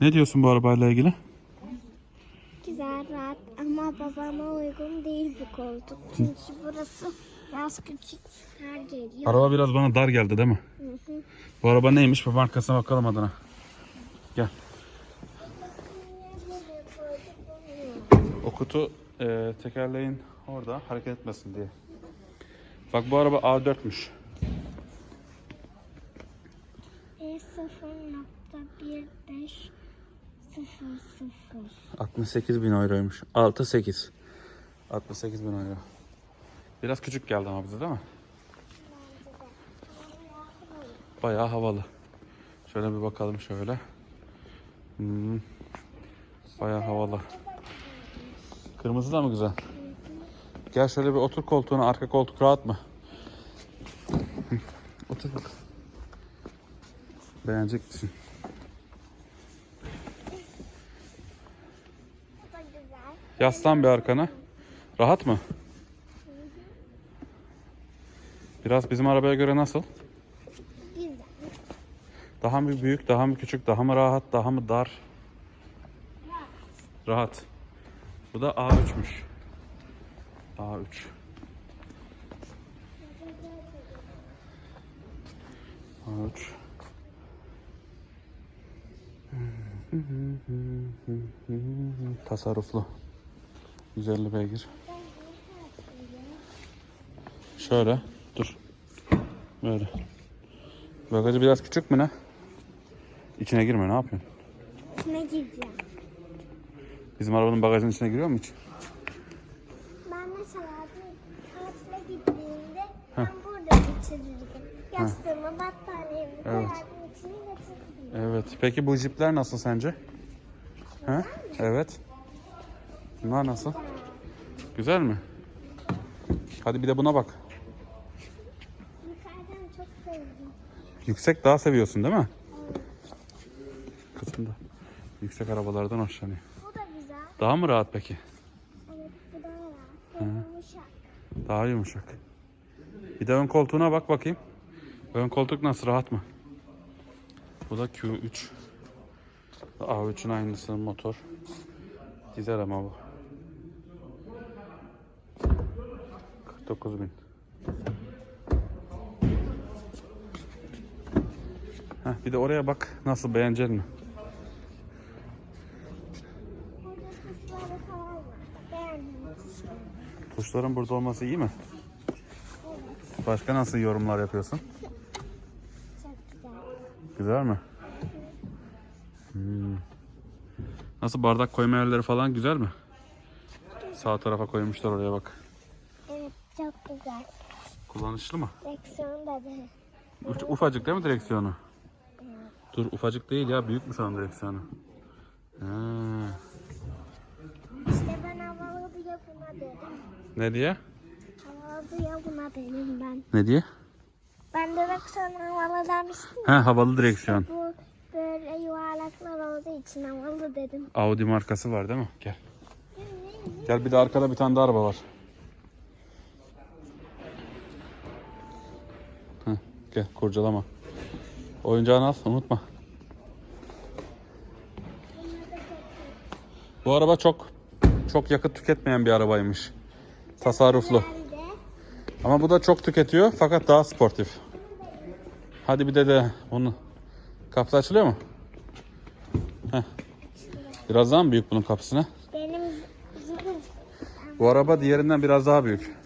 Ne diyorsun bu arabayla ilgili? Güzel, rahat ama babama uygun değil bu koltuk. Çünkü burası biraz küçük. Her geliyor. Araba biraz bana dar geldi değil mi? Hı hı. Bu araba neymiş? Bir markasına bakalım adına. Gel. O kutu e, tekerleğin orada hareket etmesin diye. Bak bu araba A4'müş. E 0.1500 68 bin euroymuş. 6-8. 68 bin euro. Biraz küçük geldi ama bize değil mi? Bayağı havalı. Şöyle bir bakalım şöyle. Hmm. Bayağı havalı. Kırmızı da mı güzel? Gel şöyle bir otur koltuğuna. Arka koltuk rahat mı? Otur bak. Beğenecek misin? Bu da güzel. Yaslan bir arkana. Rahat mı? Biraz bizim arabaya göre nasıl? Güzel. Daha mı büyük, daha mı küçük, daha mı rahat, daha mı dar? Rahat. Bu da A3'müş. A3. A3. Tasarruflu. 150 beygir. Şöyle. Dur. Böyle. Bagajı biraz küçük mü ne? İçine girme ne yapıyorsun? İçine gireceğim. Bizim arabanın bagajının içine giriyor mu hiç? Ben mesela tatile gittiğimde ben burada geçirirdim. Yastığımı, battaniyemi Evet. içine götürürdüm. Evet. Peki bu jipler nasıl sence? He? Evet. Bunlar nasıl? Güzel mi? Hadi bir de buna bak. Yukarıdan çok sevdim. Yüksek daha seviyorsun değil mi? Kızım da yüksek arabalardan hoşlanıyor. Bu da güzel. Daha mı rahat peki? Evet bu daha rahat. Yumuşak. Daha yumuşak. Bir de ön koltuğuna bak bakayım. Ön koltuk nasıl rahat mı? Bu da Q3. A3'ün aynısı motor. Güzel ama bu. 49 bin. Heh, bir de oraya bak nasıl beğenecek mi? Tuşların burada olması iyi mi? Başka nasıl yorumlar yapıyorsun? Güzel mi? Hmm. Nasıl bardak koyma yerleri falan güzel mi? Sağ tarafa koymuşlar oraya bak. Kullanışlı mı? Direksiyon da. Uç- ufacık değil mi direksiyonu? Dur ufacık değil ya büyük mü sanırım direksiyonu? Ha. İşte ben havalı diye buna dedim. Ne diye? Havalı diye buna dedim ben. Ne diye? Ben direksiyon havalı demiştim. Ha havalı direksiyon. Bu böyle yuvarlaklar olduğu için havalı dedim. Audi markası var değil mi? Gel. Gel bir de arkada bir tane daha araba var. Gel kurcalama. Oyuncağını al unutma. Bu araba çok çok yakıt tüketmeyen bir arabaymış. Tasarruflu. Ama bu da çok tüketiyor fakat daha sportif. Hadi bir de de onu. Kapısı açılıyor mu? Heh. Biraz daha mı büyük bunun kapısına? benim. Bu araba diğerinden biraz daha büyük.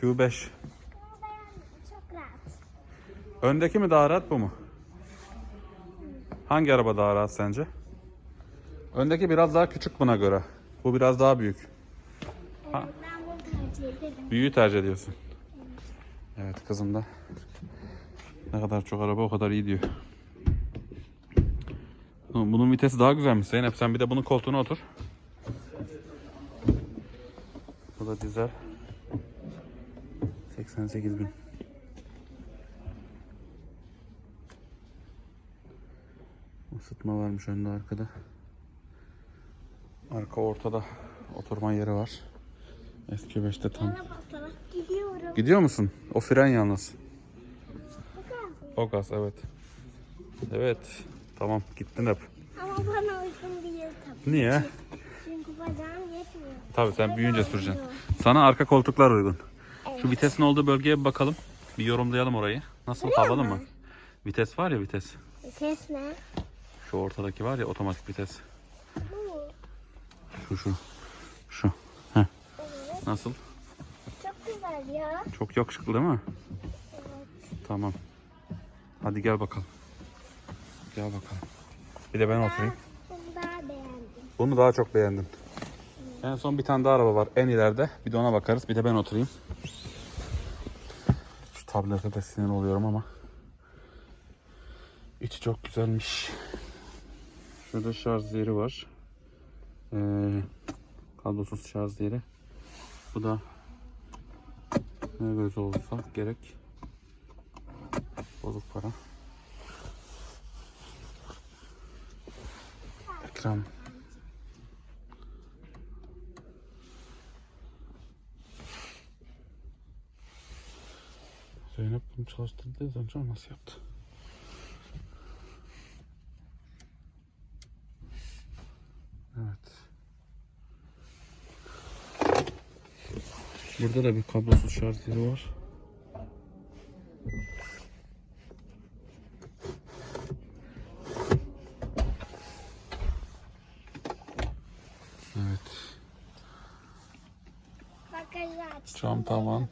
Q5. Ama beğendim. Çok rahat. Öndeki mi daha rahat bu mu? Hangi araba daha rahat sence? Öndeki biraz daha küçük buna göre. Bu biraz daha büyük. Ederim. Büyüğü tercih ediyorsun. Evet kızım da. Ne kadar çok araba o kadar iyi diyor. Bunun bunun vitesi daha güzelmiş Zeynep. Sen bir de bunun koltuğuna otur. Bu da dizel. 88 bin. Isıtma varmış önde arkada. Arka ortada oturma yeri var. Eski 5'te tam. Gidiyorum. Gidiyor musun? O fren yalnız. O gaz evet. Evet. Tamam gittin hep. Ama bana uygun değil tabii. Niye? Çünkü bacağım yetmiyor. Tabii sen büyüyünce süreceksin. Sana arka koltuklar uygun. Şu vitesin olduğu bölgeye bir bakalım. Bir yorumlayalım orayı. Nasıl havalı mı? Vites var ya vites. Ses ne? Şu ortadaki var ya otomatik vites. Şu şu. Şu. Heh. Nasıl? Çok güzel ya. Çok yakışıklı değil mi? Tamam. Hadi gel bakalım. Gel bakalım. Bir de ben oturayım. Bunu daha beğendim. Bunu daha çok beğendim. En son bir tane daha araba var en ileride. Bir de ona bakarız. Bir de ben oturayım. Şu tablete de sinir oluyorum ama. İçi çok güzelmiş. Şurada şarj yeri var. Ee, kablosuz şarj yeri. Bu da ne göz olsa gerek. Bozuk para. Ekran. Zeynep bunu çalıştırdı ama nasıl yaptı? Evet. Burada da bir kablosuz şarj yeri var. Evet. Cam tavan.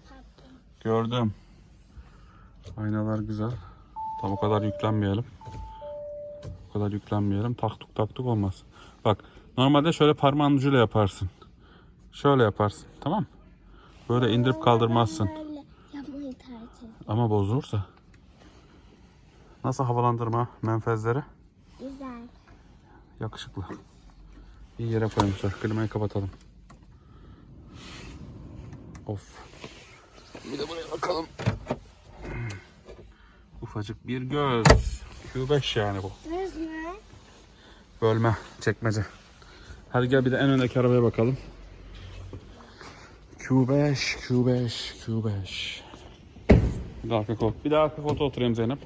Gördüm. Aynalar güzel. Tam o kadar yüklenmeyelim. O kadar yüklenmeyelim. Taktuk taktuk olmaz. Bak normalde şöyle parmağın ucuyla yaparsın. Şöyle yaparsın. Tamam Böyle indirip kaldırmazsın. Yapmayı tercih. Ama bozulursa. Nasıl havalandırma menfezleri? Güzel. Yakışıklı. İyi yere koymuşlar. Klimayı kapatalım. Of. Bir de buraya bakalım. Ufacık bir göz. Q5 yani bu. Düz mü? Bölme, çekmece. Hadi gel bir de en öndeki arabaya bakalım. Q5, Q5, Q5. Bir de arka koltuk. Bir de arka koltuğa oturayım Zeynep.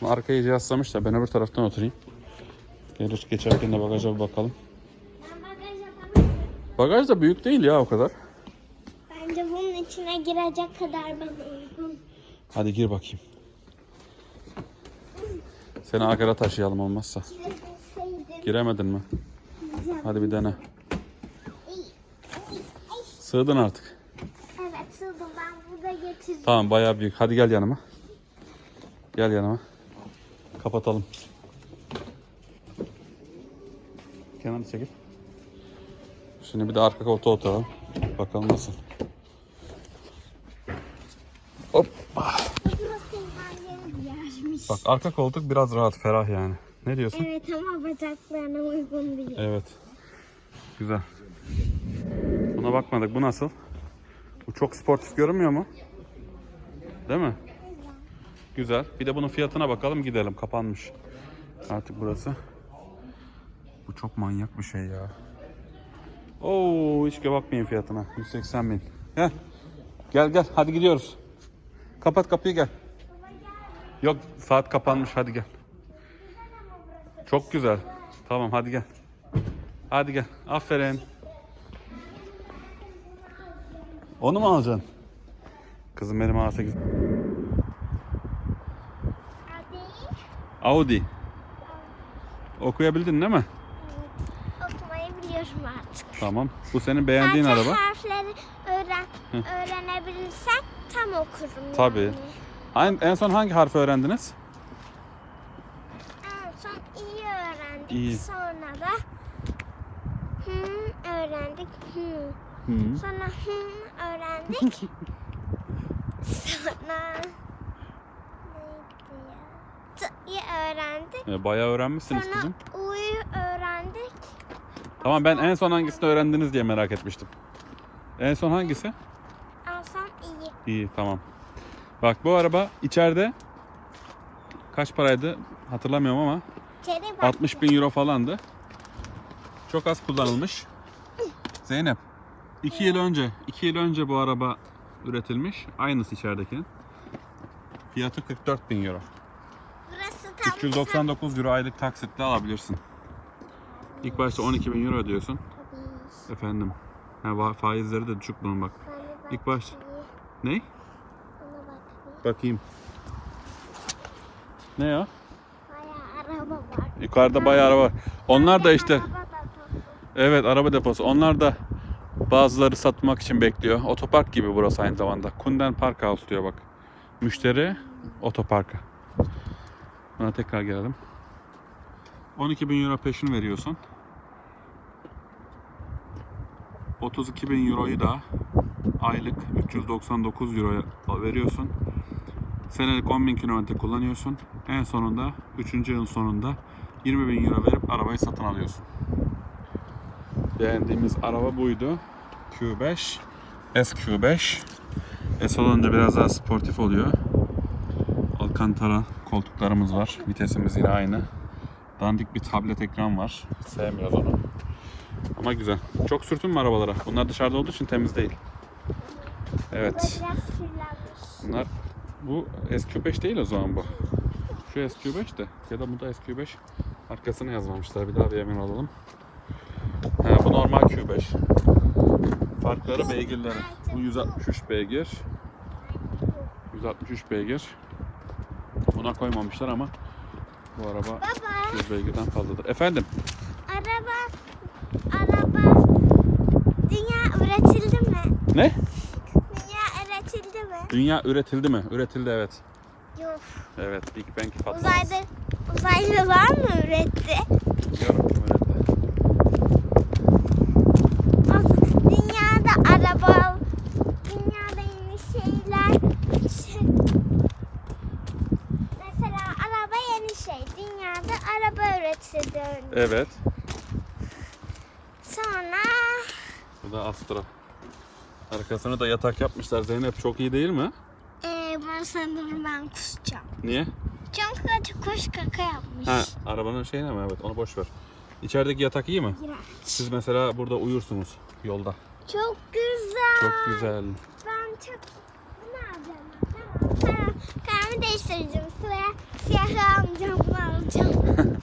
Bu Arkayı iyice yaslamış da ben öbür taraftan oturayım. Gelir geçerken de bagaja bir bakalım. Ben bagaj da büyük değil ya o kadar. Bence bunun içine girecek kadar bana uygun. Hadi gir bakayım. Seni Ankara taşıyalım olmazsa. Giremedin mi? Hadi bir dene. Sığdın artık. Getireceğim. Tamam bayağı büyük. Hadi gel yanıma. Gel yanıma. Kapatalım. Kenarı çekil. Şimdi bir de arka koltuğa oturalım. Bakalım nasıl. Hop. Bak arka koltuk biraz rahat, ferah yani. Ne diyorsun? Evet ama bacaklarına uygun değil. Evet. Güzel. Buna bakmadık. Bu nasıl? Bu çok sportif görünmüyor mu? Değil mi? Güzel. Bir de bunun fiyatına bakalım gidelim. Kapanmış. Artık burası. Bu çok manyak bir şey ya. Oo, hiç bakmayın fiyatına. 180 bin. Gel. Gel gel. Hadi gidiyoruz. Kapat kapıyı gel. Yok saat kapanmış. Hadi gel. Çok güzel. Tamam hadi gel. Hadi gel. Aferin. Onu mu alacaksın? Kızım benim A8. Hadi. Audi. Okuyabildin değil mi? Okumayı biliyorum artık. Tamam. Bu senin beğendiğin Sadece araba. harfleri öğren, öğrenebilirsem tam okurum. Tabii. Yani. En, en son hangi harfi öğrendiniz? En son iyi öğrendik. İyi. Sonra da hmm öğrendik. Hı. Sonra hmm öğrendik. Sonra neydi ya? T'yi öğrendik. E, bayağı öğrenmişsiniz Sonra kızım. U'yu öğrendik. Tamam ben en son hangisini öğrendiniz diye merak etmiştim. En son hangisi? En son iyi. İyi tamam. Bak bu araba içeride kaç paraydı hatırlamıyorum ama İçeri bak. 60 bin euro falandı. Çok az kullanılmış. Zeynep, 2 yıl önce, 2 yıl önce bu araba üretilmiş. Aynısı içeridekinin. Fiyatı 44 bin euro. Burası Tam 399 euro aylık taksitle alabilirsin. İlk başta 12 bin euro ödüyorsun. Efendim. Ha, faizleri de düşük bunun bak. İlk baş- Ne? Bakayım. Ne ya? Bayağı araba var. Yukarıda bayağı araba var. Onlar da işte evet araba deposu. Onlar da bazıları satmak için bekliyor. Otopark gibi burası aynı zamanda. Kunden Park House diyor bak. Müşteri otoparka. Buna tekrar gelelim. 12 bin euro peşin veriyorsun. 32 bin euroyu da aylık 399 euroya veriyorsun. Senelik 10 bin kilometre kullanıyorsun. En sonunda 3. yılın sonunda 20 bin euro verip arabayı satın alıyorsun. Beğendiğimiz araba buydu. Q5. SQ5. S olunca biraz daha sportif oluyor. Alcantara koltuklarımız var. Vitesimiz yine aynı. Dandik bir tablet ekran var. Sevmiyoruz onu. Ama güzel. Çok sürtün mü arabalara? Bunlar dışarıda olduğu için temiz değil. Evet. Bunlar bu SQ5 değil o zaman bu. Şu SQ5 de ya da bu da SQ5 arkasını yazmamışlar. Bir daha bir emin olalım. He, bu normal Q5. Farkları beygirleri. Bu 163 beygir. 163 beygir. Buna koymamışlar ama bu araba Baba 100 beygirden fazladır. Efendim? araba araba dünya üretildi mi? Ne? Dünya üretildi mi? Dünya üretildi mi? Üretildi evet. Yok. Evet. Big Bang patlaması. Uzayda uzaylılar mı üretti? Bilmiyorum, üretti. Bak, Dünyada araba, dünyada yeni şeyler. Şey, mesela araba yeni şey. Dünyada araba üretildi. Evet. Sonra Bu da Astra. Arkasına da yatak yapmışlar. Zeynep çok iyi değil mi? e, ben sanırım ben kusacağım. Niye? Çünkü kuş kaka yapmış. Ha, arabanın şeyine mi? Evet, onu boş ver. İçerideki yatak iyi mi? İğrenç. Siz mesela burada uyursunuz yolda. Çok güzel. Çok güzel. Ben çok... Bunu alacağım. ben. Tamam. Kar- Kararımı değiştireceğim. Siyah, siyahı almayacağım. Bunu alacağım.